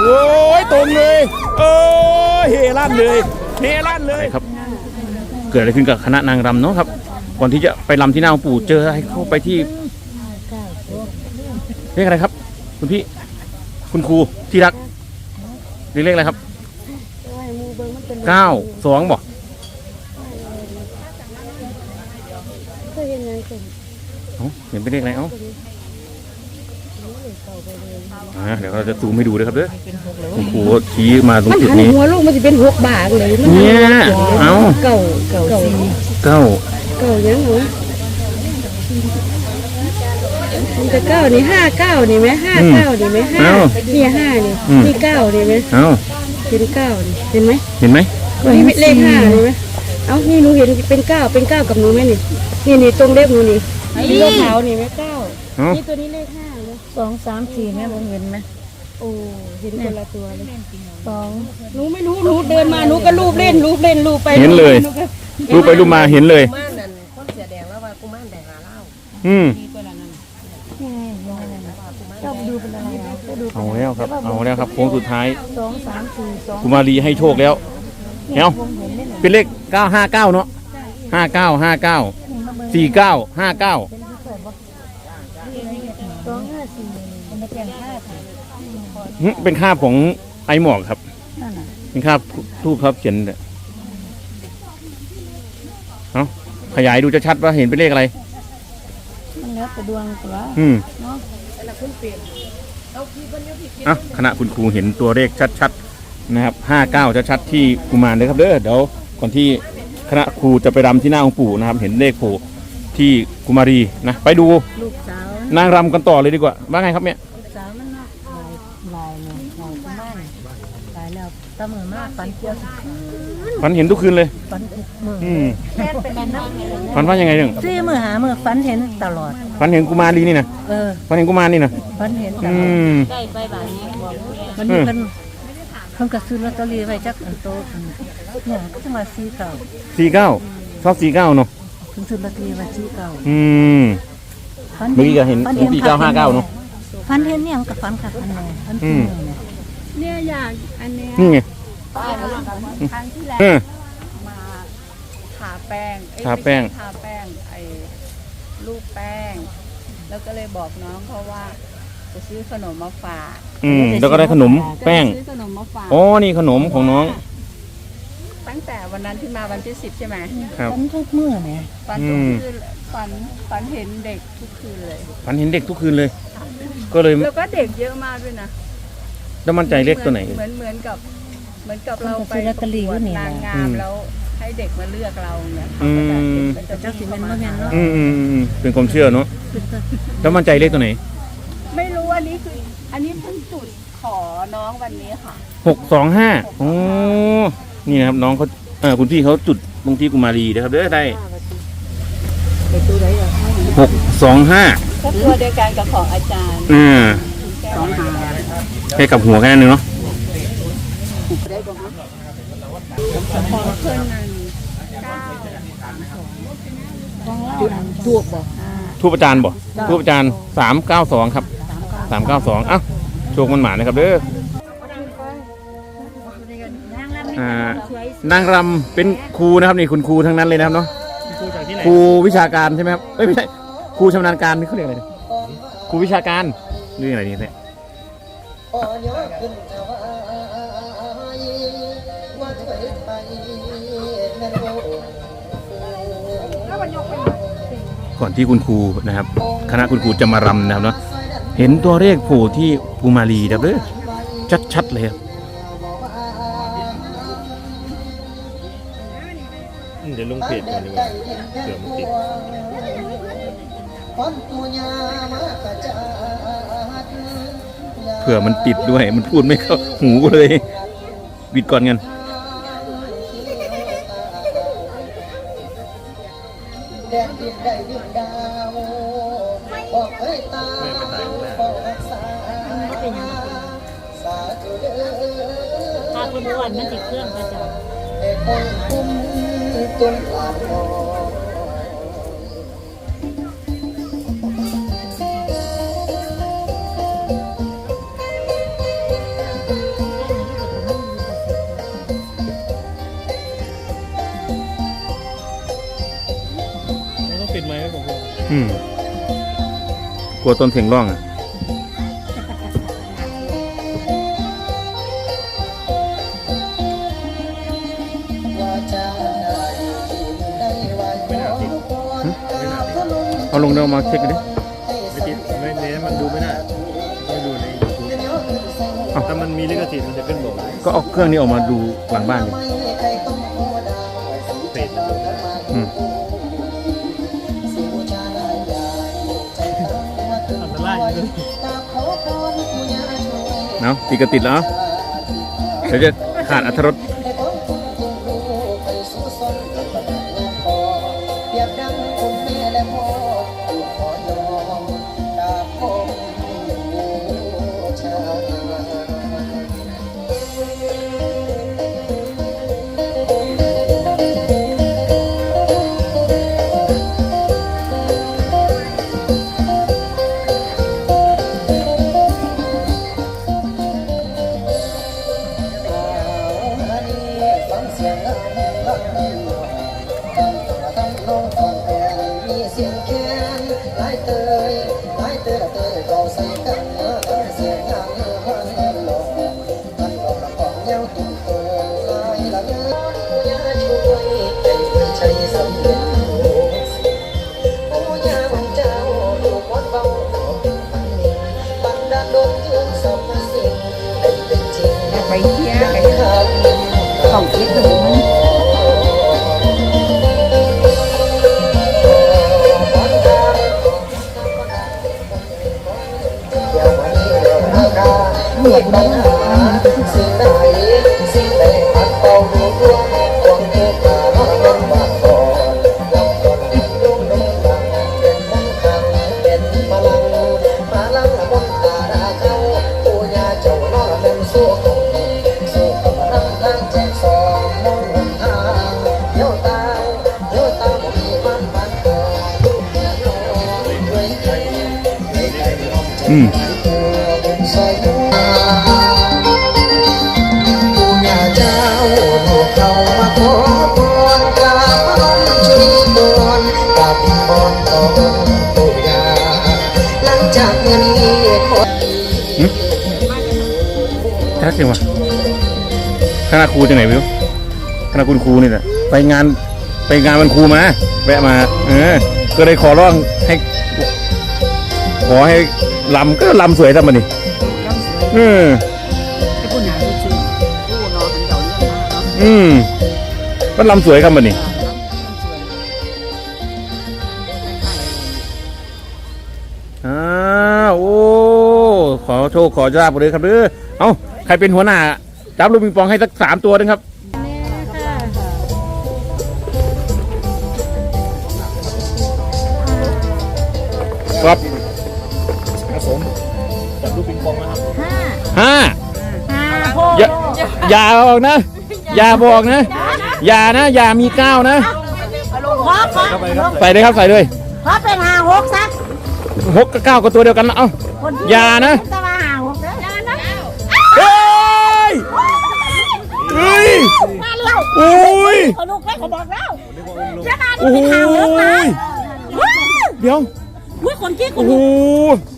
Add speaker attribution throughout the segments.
Speaker 1: โอ้ยตรงเลยเออเฮลั่นเลยเฮลั่นเลยครับ เกิดอะไรขึ้นกับคณะนางรำเนาะครับ ก่อนที่จะไปรำที่หน้าองปู่เจอให้เข้าไปที่เรียกอะไรครับ คุณพี่คุณครูที่รักเรียกเลขอะไรครับเก้าสองบอก
Speaker 2: เคยเห็นงานคน
Speaker 1: เอ้าเห็นเป็นเลขอะไรเอ้า อ่าเดี๋ยวเราจะซูมให้ดูเลยครับเด้อคุณครูชี้มาตรง
Speaker 2: มัน
Speaker 1: จุด
Speaker 2: หัน
Speaker 1: นี้
Speaker 2: หัวลูกมันจะเป็นหกบาทเลยมั
Speaker 1: เนี่ย เอ้า
Speaker 2: เก่าเก่าสี
Speaker 1: เก้า
Speaker 2: เก่ายังหนูมันจะเก้านี่ห้าเก้านี่ไหมห้าเก้านี่ไหมห้า
Speaker 1: เอ้า
Speaker 2: นี่ห้านี่
Speaker 1: อืม
Speaker 2: นี่เก้านี่ไหม
Speaker 1: เอ้า
Speaker 2: เป็นเก้านี่เห็นไหม
Speaker 1: เห็นไหม
Speaker 2: นี่เลขห้านี่ไหมเอ้านี่หนูเห็นเป็นเก้าเป็นเก้ากับหนูไหมนี่นี่นี่ตรงเล็บหนูนี่นี่รองเท้านี่ไหมเก้า นี่ตัวนี้เลขห้าเลย
Speaker 3: สองสามสี่เนี่ยองเห็นไหม
Speaker 2: โอ้เห็นคนละตัวเลย
Speaker 3: สอง
Speaker 2: รู้ไม่รู้รู้เดินมารู้ก็รูปเล่นรูปเล่นรูปไป
Speaker 1: เห็นเลยรูปไปรูปมาเห็นเลย
Speaker 3: กุ้งเสือแดงแล้วว่ากุ้มานแดงหาเล้า
Speaker 1: อืม
Speaker 3: เอะอา
Speaker 1: แล้วครับ เอาแล้วครับโค้งสุดท้าย
Speaker 3: สองสามสี่สอง
Speaker 1: กุมารีให้โชคแล้ว เดี๋ยวเห็นนี่แหละเป็นเลข 959 เนาะ
Speaker 3: 59 59 49 59
Speaker 1: เป็นคาบของไอหมอกครับ
Speaker 3: นั่นน่ะ
Speaker 1: เป็นคาบทูบครับเขียนเนี่ยเอาขยายดูจะชัดว่าเห็นเป็นเลขอะไร
Speaker 3: มันแล้วแต่ดวงตัว
Speaker 1: อืม
Speaker 3: เนาะ
Speaker 1: อะคณะคุณครูเห็นตัวเลขชัดๆนะครับห้าเก้าชัดๆที่กุมารเลยครับเด้อเดี๋ยวก่อนที่คณะครูจะไปรำที่หน้าองค์ปู่นะครับ เห็นเลขโผล่ที่กุมารีนะไปดู
Speaker 3: ลูกสาวนา
Speaker 1: งรำกันต่อเลยดีกว่าว่าไงครับเนี่ย
Speaker 3: ตามือมากฟันเกี่ยวสุด
Speaker 1: ฝันเห็นทุกคืนเลย
Speaker 3: ฟันทุกมือ
Speaker 1: อืม
Speaker 3: แค่เป็นน้ำ
Speaker 1: ฝันว่ายังไงหนึ่ง
Speaker 3: ซี่มือหามือฟันเห็นตลอด
Speaker 1: ฝันเห็นกุมารีนี่นะ
Speaker 3: เออ
Speaker 1: ฝันเห็นกุมารนี่นะ
Speaker 3: ฟันเห็นต
Speaker 1: อื
Speaker 3: ลอด
Speaker 1: ม
Speaker 3: ได้ไปบาทนี้บอกมันมีเพิ่นเพิ่นก็ซื้อลอตเตอรี่ไว้จักอันโตอันเนี่ยก็จะมาซีเก่า
Speaker 1: สี่เก้าชอบสี่เก้าเนาะ
Speaker 3: เพิ่นซื้อลอตเตอรี่ไว้ซีเก่า
Speaker 1: อืม
Speaker 3: ฟัน
Speaker 1: เมื่อกี้ก็เห็น
Speaker 3: ฟั
Speaker 1: สี่เก้าห้าเก้าเนาะ
Speaker 3: ฟันเห็นเนี่ยมันกับฟันขัดฟันแน่ฟัน
Speaker 1: อื
Speaker 3: ที่
Speaker 1: ม
Speaker 3: เนี่ย
Speaker 2: เนี่ยอยากอันเนี้ย
Speaker 1: นี่ไง
Speaker 2: ครั้งที่แล้ว
Speaker 1: เออ
Speaker 2: มาทาแป้งเอ้ย
Speaker 1: ทาแป้ง
Speaker 2: ไม่ใช่ทาแป้งไอ้ลูกแป้ง แล้วก็เลยบอกน้องเขาว่า จะซื้อขนมมาฝาก
Speaker 1: อืมแล้วก็ได้ขนมแป้ง
Speaker 2: ก็เลยซื้อขนมมาฝาก
Speaker 1: อ๋อนี่ขนมของน้อง
Speaker 2: ตั้งแต่วันนั้นที่มาวันที่สิบใช่ไหม
Speaker 1: ครับ
Speaker 3: ฟันทุกเมื่อเนี่ย
Speaker 2: ฝัน
Speaker 1: อื
Speaker 2: ทุก
Speaker 1: ม
Speaker 2: คืนฝันฝันเห็นเด็กทุกคืนเลย
Speaker 1: ฝันเห็นเด็กทุกคืนเลย ก็เลย
Speaker 2: แล้วก็เด็กเยอะมากด้วยนะ
Speaker 1: แล้วมั่นใจเลขตัวไหน
Speaker 2: เหมือนเหมือนกับเหมือนกับเราไป
Speaker 3: ซื้อลอตเตอรี่
Speaker 2: ประกวด
Speaker 3: ก็นี่
Speaker 2: นาง
Speaker 3: แหละ
Speaker 2: งา
Speaker 1: อื
Speaker 2: ม
Speaker 1: ม
Speaker 2: แล้วให้เด็กมาเลือกเราเนี่ยเขา
Speaker 1: อื
Speaker 2: ก็จะ
Speaker 1: ม
Speaker 2: เด็กก็จะ
Speaker 3: เจ้าสิ
Speaker 2: วิ่ง
Speaker 3: แม่น
Speaker 2: เข้า
Speaker 3: บ่แม่น
Speaker 2: มา
Speaker 3: เนาะ
Speaker 1: อืมอืมอืมอืมเป็นความเชื่อเนาะแล้วมั่นใจเลขตัวไหน
Speaker 2: ไม่รู้อันนี้คือ อันนี้เพิ่งจุดขอน้องวันนี้ค่ะ
Speaker 1: หกสองห้าโอ้นี่นะครับน้องเขาเออคุณพี่เขาจุดตรงที่กุมารีนะครับเด้อได้หกสองห้า
Speaker 2: ก็ตัวเดียวกันกับของอาจารย์
Speaker 1: อ่า
Speaker 2: สองหา
Speaker 1: แค่กับหัวแค่นั้นเองเนาะ
Speaker 2: ของเพื่อนนั้น
Speaker 3: จูบบ่
Speaker 1: ทูปอาจารย์บ่ทูปอาจารย์สามเก้าสองครับสามเก้าสองอ้าวโชคมันหมานะครับเด้ออ่านางรำเป็นครูนะครับนี่คุณครูทั้งนั้นเลยนะครับเนาะครูวิชาการใช่ไหมครับเอ้ยไม่ใช่ครูชำนาญการนี่เขาเรียกอะไรเนี่ยครูวิชาการเรื่องอะไรนี่เนี่ย ก่อนที่คุณครูนะครับ คณะคุณครูจะมารำนะครับเนาะเห็นตัวเลขโผล่ที่ภูมาลีนะครับเด้อชัดๆเลยครับเดี๋ยวลงเพจก่อนดีกว่าเผื่อมันติดเผื่อมันติดด้วย มันพูดไม่เข้าหูเลยบิดก่อนกัน
Speaker 4: แดนดินได้ดินดาวบอกเคยตาบอกสาสาธุเด้อ
Speaker 3: ถ้าคุณวันมันติดเครื่องประจำ
Speaker 4: ให้คงคุ้มจนกว่าพอ
Speaker 1: อืมกลัวต้นเสียงร้องอะ
Speaker 4: ว่าจะได้ได้ไว้ก่อนก็ลง
Speaker 1: เอาลงเดี๋ยวเอามาเช็คกันดิ
Speaker 5: ไม่ติดไม่เน้นมันดูไม่ได้ไม่ดูใน YouTube ถ้ามันมีลิขสิทธิ์มันจะขึ้นบอก
Speaker 1: ก็เอาเครื่องนี้ออกมาดูหลังบ้านดิ
Speaker 5: เนาะ
Speaker 4: ตีกระ
Speaker 1: ติดก็ติดแล้วเดี๋ยวจะขาดอัธรส
Speaker 4: มีปัญหาสิ่งใดสิ่งใดพัดเป่าดูดวงดวงเทพาลำบากก่อนลำก่อนดวงดวงดังเป็นมงคังเป็นพลังพลังมนตาราเข้าปูยาเจ้าน้อเป็นสู้ของสู้กับรังทางแจกสองมองหนทางเดี๋ยวตายเดี๋ยวตายบ่มีมันมันก่อลูกเมียน้อยด้วยใจด้วยใจน้องใจ
Speaker 1: แท็กยังวะคณะครูจังไหนวิวคณะคุณครูนี่แหละไปงานไปงานวันครูมาแวะมา เออ ก็เลยขอร้องให้ ขอให้ลำก็ลำสวยทำมันนี่เออ
Speaker 3: ที่ผู้หนาที่ชื่อผู้นอนเป็นเจ้าเรื่องมากเนาะ
Speaker 1: อืมมันลำสวยครับมันนี่อ้าวโอ้ ขอโชคขอลาบเลยครับเด้อเอ้า ใครเป็นหัวหน้าจับลูกปิงปองให้สักสามตัวนึงครับ ครับ
Speaker 5: ครับผมจับลูกปิงปองนะครับ
Speaker 1: ห้าอย่าอย่าบอกนะ อย่าบอกนะ อย่านะ อย่ามีก้าวนะ
Speaker 3: ขอขอ
Speaker 5: เข้าไปครับ
Speaker 1: ใส่เลยครับใส่เลย
Speaker 3: ขอเป็นหาหกสัก
Speaker 1: หกกับเก้าก็ตัวเดียวกันนะเอ้า
Speaker 3: คนที่
Speaker 1: อย่านะ
Speaker 3: จะ
Speaker 1: ย
Speaker 3: มาเร็ว
Speaker 1: โอ้ย
Speaker 3: เขาลูกแม่เขาบอกแล้วจะมา
Speaker 1: โอ้
Speaker 3: ดู
Speaker 1: โห
Speaker 3: ที่ข่าวแล้วนะ
Speaker 1: เดี๋ยว
Speaker 3: อุ้ยคนกี้ค
Speaker 1: โอ้
Speaker 3: น
Speaker 1: โห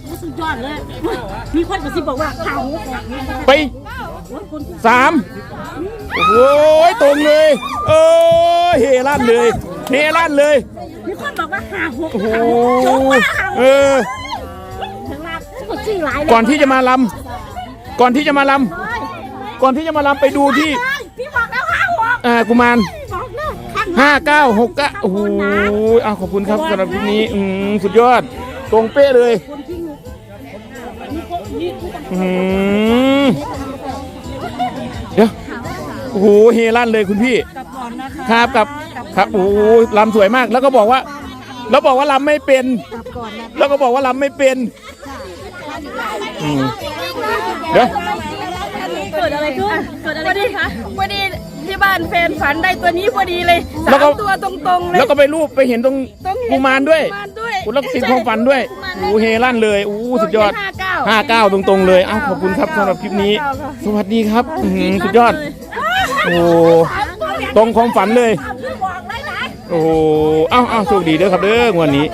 Speaker 3: ลูกสุดยอดเลยมีคนกระซิบบอกว่าข่าวหกออกนะ
Speaker 1: ไปสามโอ้ยตรงเลยเออเฮลั่นเลยเฮลั่นเลย
Speaker 3: มีคนบอกว่าข่าวหก
Speaker 1: โอ้โห
Speaker 3: จบว่าข่าว
Speaker 1: เออ
Speaker 3: ถึงลาก็จี้หลายเลย
Speaker 1: ก่อนที่จะมาลำก่อนที่จะมาลำก่อนที่จะมาลำไปดูที่ อ่ากุมาร
Speaker 3: บอกแล้วข้าง
Speaker 1: ห้าเก้าหกเก้าโอ้โหอ้าวขอบคุณครับสำหรับคลิปนี้อืมสุดยอด ตรงเป๊ะเลย
Speaker 3: คนที่มีคนมีคน
Speaker 1: อืมเดี๋ยวโอ้โหเฮลั่นเลยคุณพี่
Speaker 3: กลับก่อนนะคะ
Speaker 1: ครับกับครับโอ้โหลำสวยมาก แล้วก็บอกว่า แล้วบอกว่าลำไม่เป็น
Speaker 3: กลับก่อนนะ
Speaker 1: แล้วก็บอกว่าลำไม่เป็นอืมเดี๋ยว
Speaker 6: เกิดอะไรขึ้น เกิดอะไรขึ้นคะพอดีที่ บ้านแฟนฝันได้ตัวนี้พอดีเลย
Speaker 1: แล้
Speaker 6: สาว
Speaker 1: ก็
Speaker 6: มตัวตรงๆเลย
Speaker 1: แล้วก็ไปรูปไปเห็นตรง
Speaker 6: ต้องเห็น
Speaker 1: กุมารด้วย
Speaker 6: กุมารด้วย
Speaker 1: คุณลักษิณความฝันด้วยโอ้โหเฮลั่นเลยโอ้โหสุดยอด
Speaker 6: ห้าเก้า
Speaker 1: ห้าเก้าตรงๆเลยอ้าวขอบคุณครับสำหรับคลิปนี้ สวัสดีครับอื้อหือสุดยอดโอ้โหตรงความฝันเลย โอ้โหเอ้าเอ้าโชคดีเด้อครับเด้องวดนี้